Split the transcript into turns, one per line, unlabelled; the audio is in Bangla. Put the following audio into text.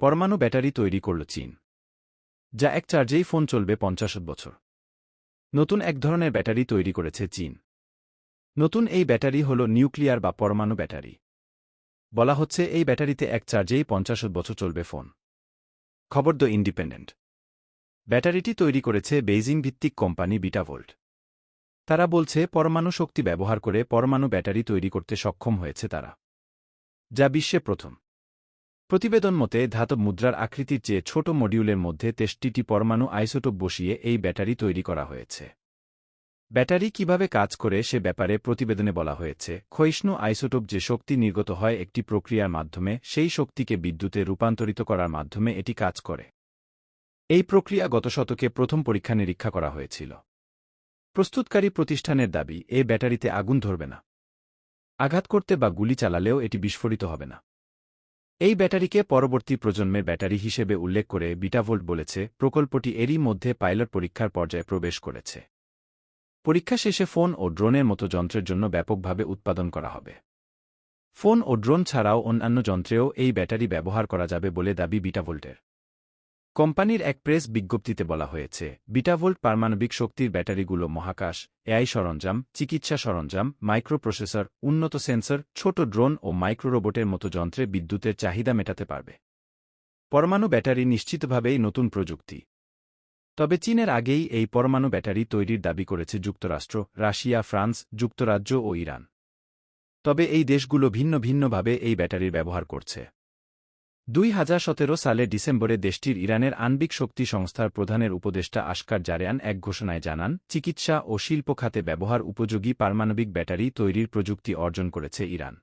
পরমাণু ব্যাটারি তৈরি করল চীন, যা এক চার্জেই ফোন চলবে পঞ্চাশ বছর। নতুন এক ধরনের ব্যাটারি তৈরি করেছে চীন। নতুন এই ব্যাটারি হল নিউক্লিয়ার বা পরমাণু ব্যাটারি। বলা হচ্ছে এই ব্যাটারিতে এক চার্জেই পঞ্চাশ বছর চলবে ফোন। খবর দ্য ইন্ডিপেন্ডেন্ট। ব্যাটারিটি তৈরি করেছে বেইজিং ভিত্তিক কোম্পানি বিটাভোল্ট। তারা বলছে পরমাণু শক্তি ব্যবহার করে পরমাণু ব্যাটারি তৈরি করতে সক্ষম হয়েছে তারা, যা বিশ্বে প্রথম। প্রতিবেদন মতে, ধাতব মুদ্রার আকৃতির চেয়ে ছোট মডিউলের মধ্যে তেষ্টিটি পরমাণু আইসোটোপ বসিয়ে এই ব্যাটারি তৈরি করা হয়েছে। ব্যাটারি কীভাবে কাজ করে সে ব্যাপারে প্রতিবেদনে বলা হয়েছে। ক্ষয়িষ্ণু আইসোটোপ যে শক্তি নির্গত হয় একটি প্রক্রিয়ার মাধ্যমে, সেই শক্তিকে বিদ্যুতে রূপান্তরিত করার মাধ্যমে এটি কাজ করে। এই প্রক্রিয়া গত শতকে প্রথম পরীক্ষা নিরীক্ষা করা হয়েছিল। প্রস্তুতকারী প্রতিষ্ঠানের দাবি, এ ব্যাটারিতে আগুন ধরবে না। আঘাত করতে বা গুলি চালালেও এটি বিস্ফোরিত হবে না। এই ব্যাটারিকে পরবর্তী প্রজন্মের ব্যাটারি হিসেবে উল্লেখ করে বিটাভোল্ট বলেছে, প্রকল্পটি এরই মধ্যে পাইলট পরীক্ষার পর্যায়ে প্রবেশ করেছে। পরীক্ষা শেষে ফোন ও ড্রোনের মতো যন্ত্রের জন্য ব্যাপকভাবে উৎপাদন করা হবে। ফোন ও ড্রোন ছাড়াও অন্যান্য যন্ত্রেও এই ব্যাটারি ব্যবহার করা যাবে বলে দাবি বিটাভোল্টের। কোম্পানির এক প্রেস বিজ্ঞপ্তিতে বলা হয়েছে, বিটাভোল্ট পারমাণবিক শক্তির ব্যাটারিগুলো মহাকাশ, এআই সরঞ্জাম, চিকিৎসা সরঞ্জাম, মাইক্রোপ্রসেসর, উন্নত সেন্সর, ছোট ড্রোন ও মাইক্রোরোবটের মতো যন্ত্রে বিদ্যুতের চাহিদা মেটাতে পারবে। পরমাণু ব্যাটারি নিশ্চিতভাবেই নতুন প্রযুক্তি। তবে চীনের আগেই এই পরমাণু ব্যাটারি তৈরির দাবি করেছে যুক্তরাষ্ট্র, রাশিয়া, ফ্রান্স, যুক্তরাজ্য ও ইরান। তবে এই দেশগুলো ভিন্ন ভিন্নভাবে এই ব্যাটারির ব্যবহার করছে। দুই হাজার সতেরো সালে ডিসেম্বরে দেশটির ইরানের আণবিক শক্তি সংস্থার প্রধানের উপদেষ্টা আশকার জারেয়ান এক ঘোষণায় জানান, চিকিৎসা ও শিল্প খাতে ব্যবহার উপযোগী পারমাণবিক ব্যাটারি তৈরির প্রযুক্তি অর্জন করেছে ইরান।